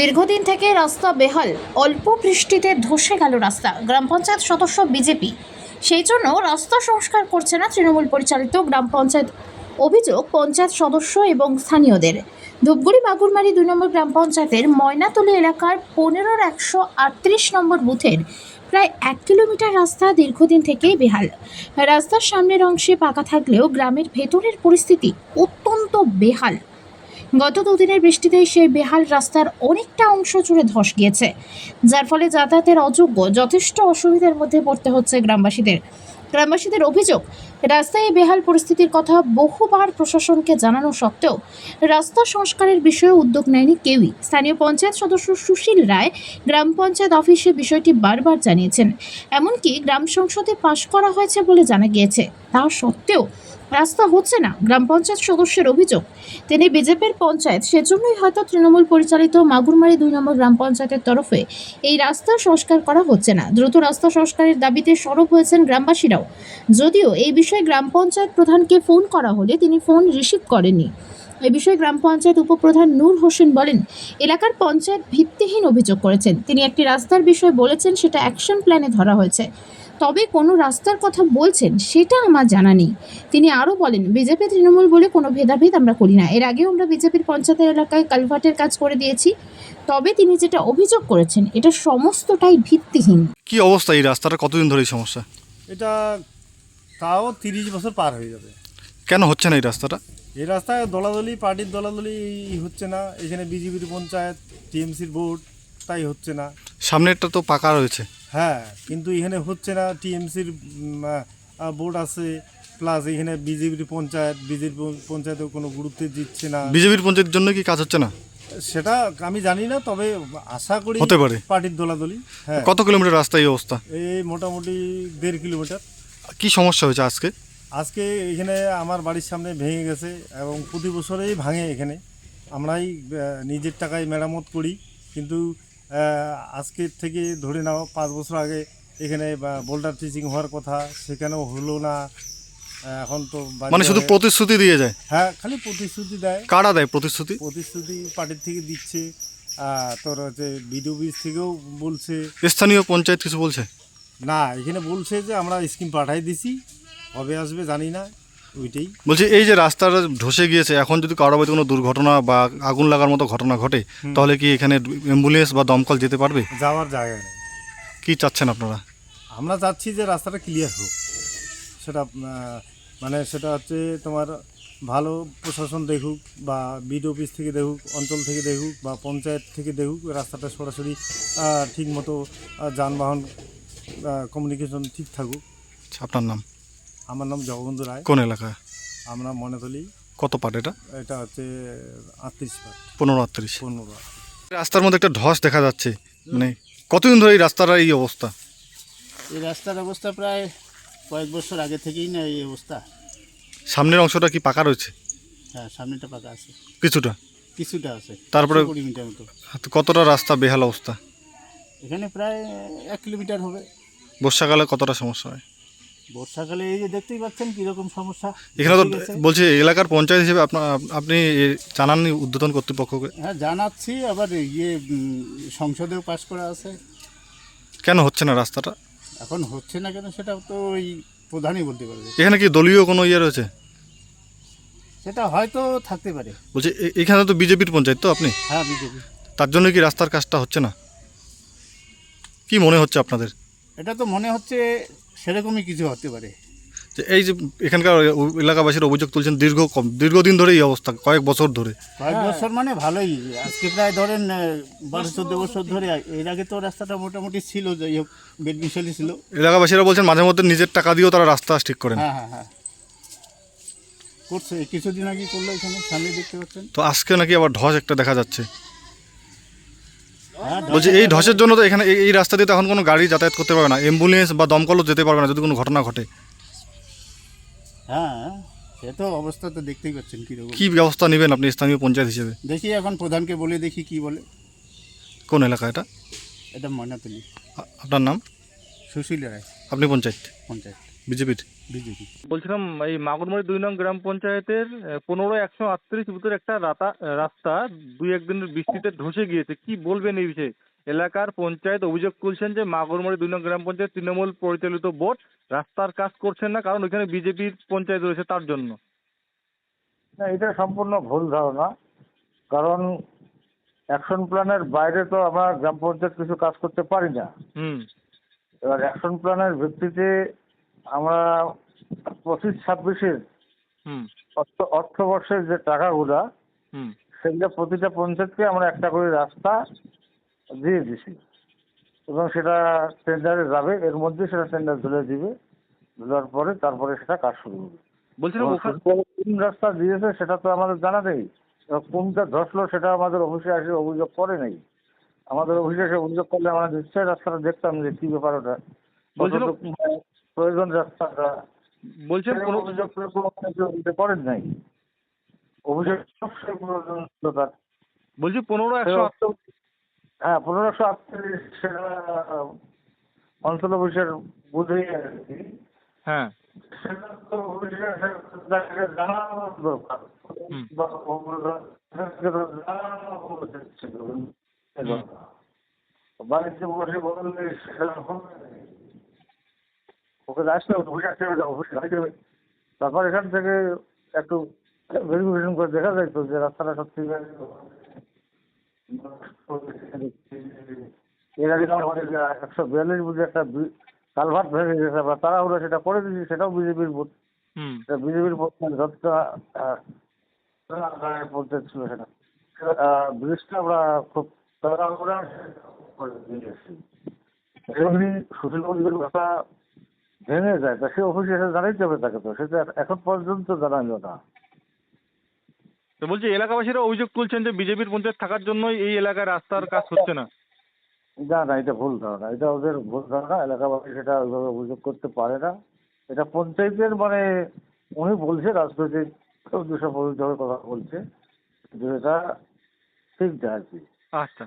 দীর্ঘদিন থেকে রাস্তা বেহাল, অল্প বৃষ্টিতে ধসে গেল রাস্তা, গ্রাম পঞ্চায়েত সদস্য বিজেপি। সেই জন্য রাস্তা সংস্কার করছে না তৃণমূল পরিচালিত গ্রাম পঞ্চায়েত। অভিযোগ পঞ্চায়েত সদস্য এবং স্থানীয়দের। ধূপগুড়ি বাগুরমারি দুই নম্বর গ্রাম পঞ্চায়েতের ময়নাতলি এলাকার পনেরোর একশো আটত্রিশ নম্বর বুথের প্রায় এক কিলোমিটার রাস্তা দীর্ঘদিন থেকেই বেহাল। রাস্তার সামনের অংশে পাকা থাকলেও গ্রামের ভেতরের পরিস্থিতি অত্যন্ত বেহাল। গত দুদিনের বৃষ্টিতে সেই বেহাল রাস্তার অনেকটা অংশ জুড়ে ধস গিয়েছে, যার ফলে যাতায়াতের অযোগ্য যথেষ্ট অসুবিধার মধ্যে পড়তে হচ্ছে গ্রামবাসীদের। গ্রামবাসীদের অভিযোগ, রাস্তায় বেহাল পরিস্থিতির কথা বহুবার প্রশাসনকে জানানো সত্ত্বেও রাস্তা সংস্কারের বিষয়ে উদ্যোগ নেয়নি কেউই। স্থানীয় পঞ্চায়েত সদস্য সুশীল রায় গ্রাম পঞ্চায়েত অফিসে বিষয়টি বারবার জানিয়েছেন। এমনকি গ্রাম সংসদে পাশ করা হয়েছে বলে জানা গিয়েছে। তা সত্ত্বেও রাস্তা হচ্ছে না, গ্রাম পঞ্চায়েত সদস্যের অভিযোগ। তিনি বিজেপির পঞ্চায়েত, সেজন্যই হয়তো তৃণমূল পরিচালিত মাগুরমারি দুই নম্বর গ্রাম পঞ্চায়েতের তরফে এই রাস্তা সংস্কার করা হচ্ছে না। দ্রুত রাস্তা সংস্কারের দাবিতে সরব হয়েছেন গ্রামবাসীরাও। যদিও এই বিষয়ে গ্রাম পঞ্চায়েত প্রধানকে ফোন করা হলে তিনি ফোন রিসিভ করেননি। এ বিষয়ে গ্রাম পঞ্চায়েত উপপ্রধান নূর হোসেন বলেন, এলাকার পঞ্চায়েত ভিত্তিহীন অভিযোগ করেছেন। তিনি একটি রাস্তার বিষয়ে বলেছেন, সেটা অ্যাকশন প্ল্যানে ধরা হয়েছে। তবে কোনো রাস্তার কথা বলছেন সেটা আমার জানা নেই। তিনি আরও বলেন বিজেপি তৃণমূল বলে কোনো ভেদাভেদ আমরা করি না। এর আগেও আমরা বিজেপির পঞ্চায়েত এলাকায় কালভার্টের কাজ করে দিয়েছি। তবে তিনি যেটা অভিযোগ করেছেন এটা সমস্তটাই ভিত্তিহীন। কি অবস্থা এই রাস্তাটা? কতদিন ধরে এই সমস্যা? এটা তাও তিরিশ বছর পার হয়ে যাবে। কেন হচ্ছে না এই রাস্তাটা? এই রাস্তায় দলাদলি পার্টির দলাদলি হচ্ছে না। এখানে বিজেপির পঞ্চায়েত টিএমসির ভোট তাই হচ্ছে না। সামনেরটা তো পাকা রয়েছে। হ্যাঁ কিন্তু এখানে হচ্ছে না টিএমসির বোর্ড আছে প্লাস এখানে বিজেপির পঞ্চায়েত বিজেপি পঞ্চায়েতেও কোনো গুরুত্ব দিচ্ছে না। বিজেপির পঞ্চায়েতের জন্য কি কাজ হচ্ছে না? সেটা আমি জানি না তবে আশা করি হতে পারে। পার্টির দলাদলি হ্যাঁ। কত কিলোমিটার রাস্তা এই অবস্থা? এই মোটামুটি দেড় কিলোমিটার। কি সমস্যা হয়েছে আজকে? আজকে এখানে আমার বাড়ির সামনে ভেঙে গেছে এবং প্রতি বছরেই ভাঙে এখানে। আমরাই নিজের টাকায় মেরামত করি কিন্তু আজকের থেকে ধরে নাও পাঁচ বছর আগে এখানে বোল্ডার টিচিং হওয়ার কথা সেখানেও হলো না। এখন তো মানে শুধু প্রতিশ্রুতি দিয়ে যায়? হ্যাঁ খালি প্রতিশ্রুতি দেয়। কারা দেয় প্রতিশ্রুতি? প্রতিশ্রুতি পার্টির থেকে দিচ্ছে। তোর হচ্ছে বিডিও বিস থেকেও বলছে। স্থানীয় পঞ্চায়েত কিছু বলছে? না এখানে বলছে যে আমরা স্কিম পাঠাই দিছি। কবে আসবে জানি না। ওইটাই। বলছি এই যে রাস্তাটা ধসে গিয়েছে এখন যদি কারও বাড়িতে কোনো দুর্ঘটনা বা আগুন লাগার মতো ঘটনা ঘটে তাহলে কি এখানে অ্যাম্বুলেন্স বা দমকল যেতে পারবে? যাওয়ার জায়গা নেই। কি চাচ্ছেন আপনারা? আমরা চাচ্ছি যে রাস্তাটা ক্লিয়ার হোক। সেটা মানে সেটা হচ্ছে তোমার ভালো প্রশাসন দেখুক বা বিড অফিস থেকে দেখুক অঞ্চল থেকে দেখুক বা পঞ্চায়েত থেকে দেখুক রাস্তাটা সরাসরি ঠিক মতো যানবাহন কমিউনিকেশন ঠিক থাকুক। আচ্ছা, আপনার নাম? আমার নাম জগবন্ধু রায়। কোন এলাকা? আমরা মনেতলি কত পাট এটা? এটা হচ্ছে আটত্রিশ পাট। পনেরো আটত্রিশ। পনেরো রাস্তার মধ্যে একটা ধস দেখা যাচ্ছে। মানে কতদিন ধরে এই রাস্তার এই অবস্থা? এই রাস্তার অবস্থা প্রায় কয়েক বছর আগে থেকেই না এই অবস্থা। সামনের অংশটা কি পাকা রয়েছে? হ্যাঁ সামনেটা পাকা আছে। কিছুটা? কিছুটা আছে। তারপরে- কুড়ি মিটার মতো। কতটা রাস্তা বেহাল অবস্থা? এখানে প্রায় এক কিলোমিটার হবে। বর্ষাকালে কতটা সমস্যা হয়? বর্ষাকালে এই যে দেখতেই পাচ্ছেন কীরকম সমস্যা এখানে তো বলছি এলাকার পঞ্চায়েত হিসেবে আপনার আপনি জানাননি উদ্বোধন কর্তৃপক্ষকে? হ্যাঁ জানাচ্ছি আবার ইয়ে সংসদেও পাস করা আছে। কেন হচ্ছে না রাস্তাটা? এখন হচ্ছে না কেন সেটা তো ওই প্রধানই বলতে পারবে। এখানে কি দলীয় কোনো ইয়ে রয়েছে? সেটা হয়তো থাকতে পারে। বলছি এখানে তো বিজেপির পঞ্চায়েত তো আপনি? হ্যাঁ বিজেপি। তার জন্য কি রাস্তার কাজটা হচ্ছে না? কি মনে হচ্ছে আপনাদের? এটা তো মনে হচ্ছে সেরকমই কিছু হতে পারে। যে এই যে এখানকার এলাকাবাসীর অভিযোগ তুলছেন দীর্ঘ কম দীর্ঘদিন ধরে এই অবস্থা কয়েক বছর ধরে। কয়েক বছর মানে ভালোই। আজকে প্রায় ধরেন বারো চোদ্দ বছর ধরে এর আগে তো রাস্তাটা মোটামুটি ছিল যাই হোক বেড মিশালি ছিল। এলাকাবাসীরা বলছেন মাঝে মধ্যে নিজের টাকা দিয়েও তারা রাস্তা ঠিক করেন। হ্যাঁ হ্যাঁ হ্যাঁ। করছে। কিছুদিন আগে করল এখানে সামনে দেখতে পাচ্ছেন। তো আজকে নাকি আবার ধস একটা দেখা যাচ্ছে। বলছি এই ধসের জন্য তো এখানে এই- রাস্তা দিয়ে এখন কোনো গাড়ি যাতায়াত করতে পারবে না। অ্যাম্বুলেন্স বা দমকলও যেতে পারবে না যদি কোনো ঘটনা ঘটে। হ্যাঁ সে তো অবস্থা তো দেখতেই পাচ্ছেন কীরকম। কি ব্যবস্থা নেবেন আপনি স্থানীয় পঞ্চায়েত হিসেবে? দেখি এখন প্রধানকে বলে দেখি কি বলে। কোন এলাকা এটা? এটা ময়নাতলি। আপনার নাম? সুশীল রায়। আপনি পঞ্চায়েত? পঞ্চায়েত। বিজেপির? বিজেপি। বলছিলাম এই মাগুরমারি দুই নং গ্রাম পঞ্চায়েতের পনেরো একশো আটত্রিশ বুথের একটা রাতা রাস্তা দুই একদিনের বৃষ্টিতে ধসে গিয়েছে। কি বলবেন এই বিষয়ে? এলাকার পঞ্চায়েত অভিযোগ তুলছেন যে মাগুরমারি দুই নং গ্রাম পঞ্চায়েত তৃণমূল পরিচালিত বোর্ড রাস্তার কাজ করছেন না কারণ ওইখানে বিজেপির পঞ্চায়েত রয়েছে তার জন্য। না এটা সম্পূর্ণ ভুল ধারণা। কারণ অ্যাকশন প্ল্যানের বাইরে তো আমরা গ্রাম পঞ্চায়েত কিছু কাজ করতে পারি না। হুম। এবার অ্যাকশন প্ল্যানের ভিত্তিতে আমরা পঁচিশ ছাব্বিশের অর্থ অর্থবর্ষের যে টাকাগুলা হুম। সেগুলো প্রতিটা পঞ্চায়েতকে আমরা একটা করে রাস্তা দিয়ে দিছি। এবং সেটা টেন্ডারে যাবে এর মধ্যে সেটা টেন্ডার ধরে দিবে দেওয়ার পরে তারপরে সেটা কাজ শুরু হবে। বলছিলাম কোন রাস্তা দিয়েছে সেটা তো আমাদের জানা নেই। কোনটা ধসলো সেটা আমাদের অফিসে আসে অভিযোগ করে নেই। আমাদের অফিসে এসে অভিযোগ করলে আমরা নিশ্চয়ই রাস্তাটা দেখতাম যে কি ব্যাপার ওটা। প্রয়োজন রাস্তাটা বলছেন কোনো অভিযোগ করে কোনো কিছু অভিযোগ করেন নাই? অভিযোগ সবসময় প্রয়োজন বলছি পনেরো একশো হ্যাঁ পনেরোশো আটত্রিশ সেটা অঞ্চল অফিসের বুঝে হ্যাঁ। সেটা তো জানানো দরকার। বাড়িতে বসে বললে সেটা হবে না। ওকে আসতে হবে অফিসে আসতে হবে অফিসে আসতে হবে। তারপর এখান থেকে একটু ভেরিফিকেশন করে দেখা যায় তো যে রাস্তাটা সত্যি এর আগে আমাদের একশো বিয়াল্লিশ বুঝে একটা কালভার্ট ভেঙে গেছে আমরা তাড়াহুড়ো সেটা করে দিয়েছি সেটাও বিজেপির ভোট সেটা বিজেপির ভোট মানে যতটা পঞ্চায়েত ছিল সেটা। ব্রিজটা আমরা খুব তাড়াহুড়া করে দিয়েছি। সুশীল মন্দিরের কথা ভেঙে যায়। তা সে অফিসে এসে জানাইতে হবে তাকে তো। সেটা এখন পর্যন্ত জানাইলো না। তো বলছি এলাকাবাসীরা অভিযোগ তুলছেন যে বিজেপির পঞ্চায়েত থাকার জন্যই এই এলাকায় রাস্তার কাজ হচ্ছে না। না না এটা ভুল ধারণা। এটা ওদের ভুল ধারণা। এলাকাবাসী সেটা ওইভাবে অভিযোগ করতে পারে না। এটা পঞ্চায়েতের মানে উনি বলছে রাজনৈতিক প্রযোজ্য কথা বলছে। কিন্তু এটা ঠিক না আর কি। আচ্ছা।